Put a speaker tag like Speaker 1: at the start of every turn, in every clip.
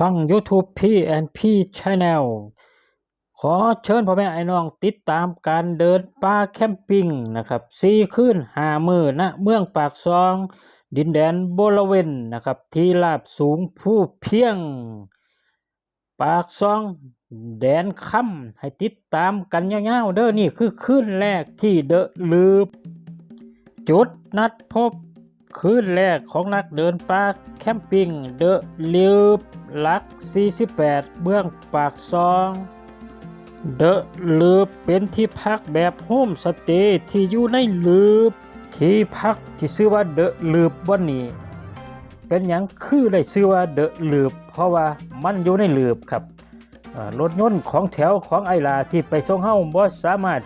Speaker 1: ช่อง YouTube P&P Channel ขอเชิญพ่อแม่ไอ้น้องติดตามการเดินป่าแคมปิ้งนะครับสี่คืนห้ามือณเมืองปากซอง ดินแดนบริเวณนะครับ ที่ราบสูงผู้เพียง ปากซอง แดนค่ำให้ติดตามกันยาวๆเด้อนี่คือคืนแรกที่เดอะลืบ จุดนัดพบ คืนแรกของนักเดินป่าแคมปิ้งเดอะลิบลัก 48 เบื้องปากซองเดอะลืบเป็นที่พักแบบโฮมสเตย์ที่อยู่ในลืบ ที่พักที่ชื่อว่าเดอะลืบวันนี้ เป็นอย่างคือได้ชื่อว่าเดอะลืบ เพราะว่ามันอยู่ในลืบครับรถยนต์ของแถวของไอลาที่ไปส่งเฮาบ่สามารถ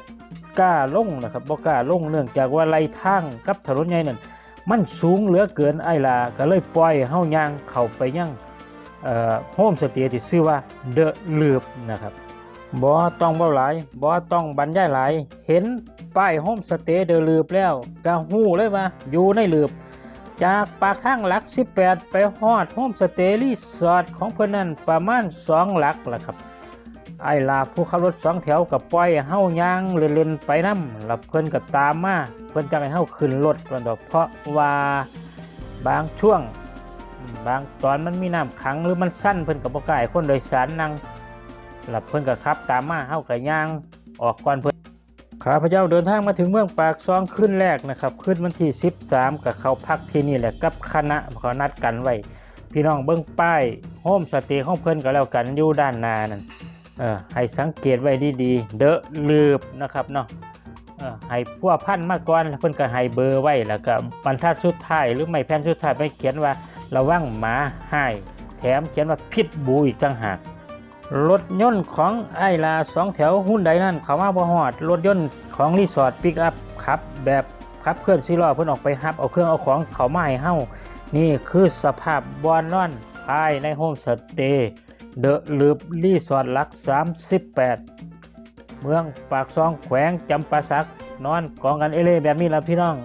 Speaker 1: กล้าลงนะครับบ่กล้าลงเนื่องจากว่าไหลทางกับถนนใหญ่นั่น มันสูงเหลือเกินไอ้ล่ะก็เลยปล่อยเฮาย่างเข้าไปยังเอ่อโฮมสเตย์ที่ชื่อว่าเดอะลืบนะครับบ่ต้องเว้าหลายบ่ต้องบรรยายหลายเห็นป้ายโฮมสเตย์เดอะลืบแล้วก็ฮู้เลยว่าอยู่ในลืบจากปากทางหลัก 18 ไปฮอดโฮมสเตย์รีสอร์ทของเพิ่นนั้นประมาณ 2 หลักล่ะครับ ไอ้ลาผู้ขับรถสองแถวกับปล่อยให้ายางเล่นๆไปน้ำแล้วเพิ่นก็ตามมาเพิ่นจักให้เฮ้าขึ้นรถก่อนดอกเพราะว่าบางช่วง บางตอนมันมีน้ำขังหรือมันสั้นเพิ่นก็บ่กล้าให้คนโดยสารนั่งแล้วเพิ่นก็ขับตามมาเฮ้าก็ย่างออกก่อนเพิ่นข้าพเจ้าเดินทางมาถึงเมืองปากซองขึ้นแรกนะครับขึ้นวันที่ 13 กับเขาพักที่นี่แหละกับคณะเขานัดกันไว้พี่น้องเบิ่งป้ายโฮมสเตย์ของเพิ่นก็แล้วกันอยู่ด้านหน้านั่น ให้สังเกตไว้ดีๆ เดอะลืบนะครับเนาะให้พวพันมาก่อนเพิ่นก็ให้เบอร์ไว้แล้วก็บรรทัดสุดท้ายหรือไม่แผ่นสุดท้ายไปเขียนว่าระวังหมาให้แถมเขียนว่าพิษบูอีกต่างหากรถยนต์ของไอลาสองแถวหุ้นใดนั่นเขามาบ่ฮอดรถยนต์ของรีสอร์ทปิกอัพขับแบบขับเคลื่อนซีล้อเพิ่นออกไปฮับเอาเครื่องเอาของเขามาให้เฮานี่คือสภาพบอนนอนภายในโฮมสเตย์ เดอะลืบรีสอร์ทหลัก 38 เมืองปากซองแขวงจำปาสัก นอนกองกันเอเล่แบบนี้ละพี่น้อง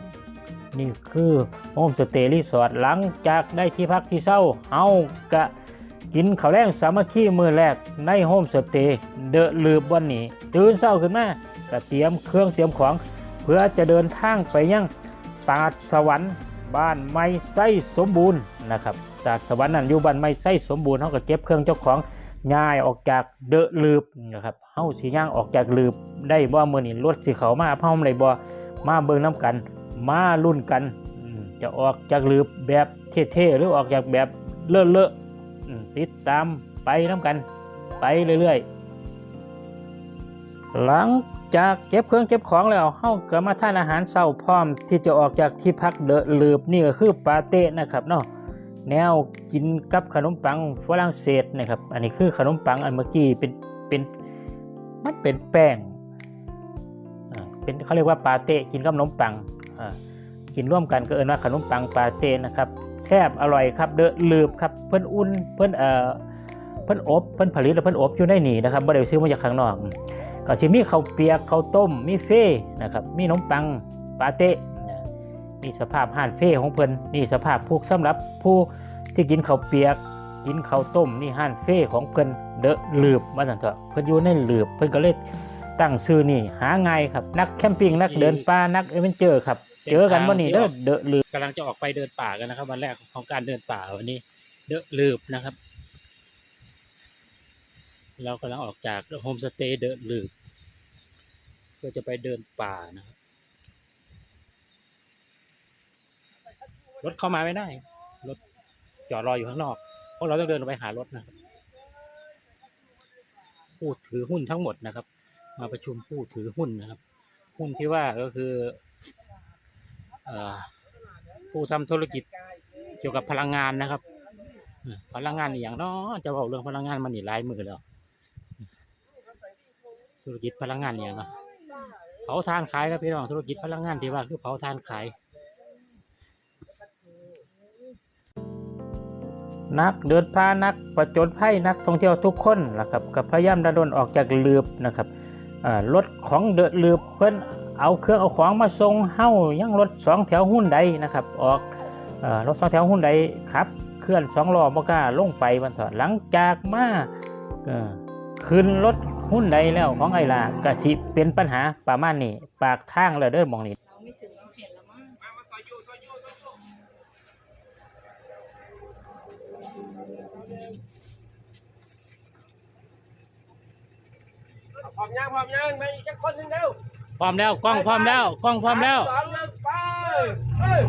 Speaker 1: นี่คือโฮมสเตย์รีสอร์ทหลังจากได้ที่พักที่เศร้าเฮากะกินข้าวแรงสามัคคีมือแรกในโฮมสเตย์เดอะลืบวันนี้ ตื่นเศร้าขึ้นมาก็เตรียมเครื่องเตรียมของ เพื่อจะเดินทางไปยังตาดสวรรค์บ้านไม้ไส้สมบูรณ์ นะครับจากสวรรค์นั้นอยู่บ้านไม้ไส้สมบูรณ์เขาก็เก็บเครื่องเจ้าของง่ายออกจากเดอะลืบนะครับเฮาสิย่างออกจากลืบได้บ่มื้อนี้รถสิเขามาพร้อมได้บ่มาเบิ่งน้กัน มาลุ้นกันจะออกจากลืบแบบเท่ๆหรือออกจากแบบเลอะๆอืมติดตามไปน้กันไปเรื่อยๆ หลังจากเก็บเครื่องเก็บของแล้วเฮาก็มาทานอาหารเช้าพร้อมที่จะออกจากที่พักเดอะลืบนี่ก็คือปาเต้นะครับเนาะ แนวกินกับขนมปังฝรั่งเศสนะครับ อันนี้คือขนมปังอันเมื่อกี้เป็นเป็นมันเป็นแป้งเป็นเขาเรียกว่าปาเต้กินกับขนมปังกินร่วมกันก็เอิ้นว่าขนมปังปาเต้นะครับแซ่บอร่อยครับเดือะลืบครับเพิ่นอุ่นเพิ่นเอ่อเพิ่นอบเพิ่นผลิตแล้วเพิ่นอบอยู่ในนี่นะครับบ่ได้ซื้อมาจากข้างนอกก็จะมีข้าวเปียกข้าวต้มมีเฟ่นะครับมีขนมปังปาเต้ นะมีสภาพห่านเฟ่ของเพิ่นนี่สภาพผู้สำหรับผู้ที่กินข้าวเปียก กินข้าวต้มนี่ห่านเฟ่ของเพิ่นเดอะลืบมาสั่นเถอะเพิ่นอยู่ในลืบเพิ่นก็เลยตั้งชื่อนี่หาง่ายครับนักแคมปิ้งนักเดินป่านักเอเวนเจอร์ครับเจอกันวันนี้เด้อเดอะลืบ
Speaker 2: กำลังจะออกไปเดินป่ากันนะครับ วันแรกของการเดินป่าวันนี้ เดอะลืบนะครับ เรากำลังออกจากโฮมสเตย์เดอะลืบเพื่อจะไปเดินป่านะครับ รถเข้ามาไม่ได้ รถจอดรออยู่ข้างนอก เพราะเราต้องเดินไปหารถนะครับผู้ถือหุ้นทั้งหมดนะครับ มาประชุมผู้ถือหุ้นนะครับ หุ้นที่ว่าก็คืออผู้ทำธุรกิจเกี่ยวกับพลังงานนะครับ พลังงานอหย่างเนาะจะบอกเรื่องพลังงานมันนี่หลายมือแล้วธุรกิจพลังงานอหย่างเนาะเผาถ่านขายครับพี่น้องธุรกิจพลังงานที่ว่าคือเผาถ่านขาย
Speaker 1: นักเดินป่านักประจนภัยนักท่องเที่ยวทุกคนนะครับกับพยายามดันดนออกจากลืบนะครับรถของเดอะลืบเพิ่อนเอาเครื่องเอาของมาส่งเฮ้ายังรถสองแถวหุ้นใดนะครับออกรถสองแถวหุ้นใดครับเคลื่อนสองล้อบ่กล้าลงไปมันเถอะหลังจากมาขึ้นรถหุ้นใดแล้วของไอ้ล่ะก็สิเป็นปัญหาประมาณนี้ปากทางแล้วเด้อมองนี้
Speaker 3: พร้อมยังพร้อมยังไม่อีกแค่คนหนึงเร็ว
Speaker 2: พร้อมแล้วกล้องพร้อมแล้วกล้องพร้อมแล้ว
Speaker 3: สามหนึ่งไปเฮ้ย